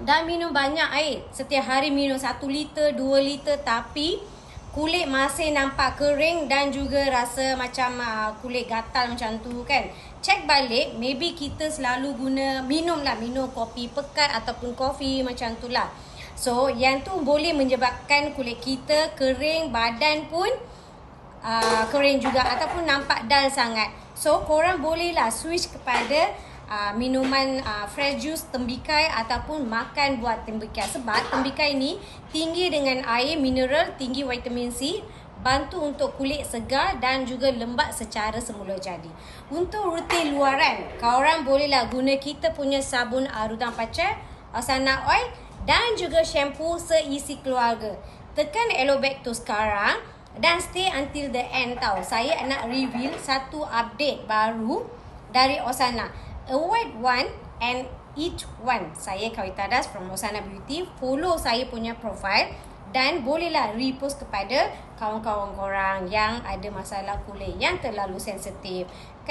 dan minum banyak air. Setiap hari minum 1 liter, 2 liter tapi kulit masih nampak kering dan juga rasa macam uh, kulit gatal macam tu kan. Check balik, maybe kita selalu guna minum lah, minum kopi pekat ataupun kopi macam tu lah. So, yang tu boleh menyebabkan kulit kita kering, badan pun uh, kering juga ataupun nampak dull sangat. So, korang bolehlah switch kepada uh, minuman uh, fresh juice tembikai ataupun makan buat tembikai sebab tembikai ni tinggi dengan air mineral tinggi vitamin C bantu untuk kulit segar dan juga lembap secara semula jadi. Untuk rutin luaran, korang bolehlah guna kita punya sabun arutan pacar, asana oil dan juga shampoo seisi keluarga. Tekan Aloe Back tu sekarang dan stay until the end tau. Saya nak reveal satu update baru dari Osana avoid one and each one. Saya Kawita Das from Osana Beauty. Follow saya punya profile dan bolehlah repost kepada kawan-kawan korang yang ada masalah kulit yang terlalu sensitif.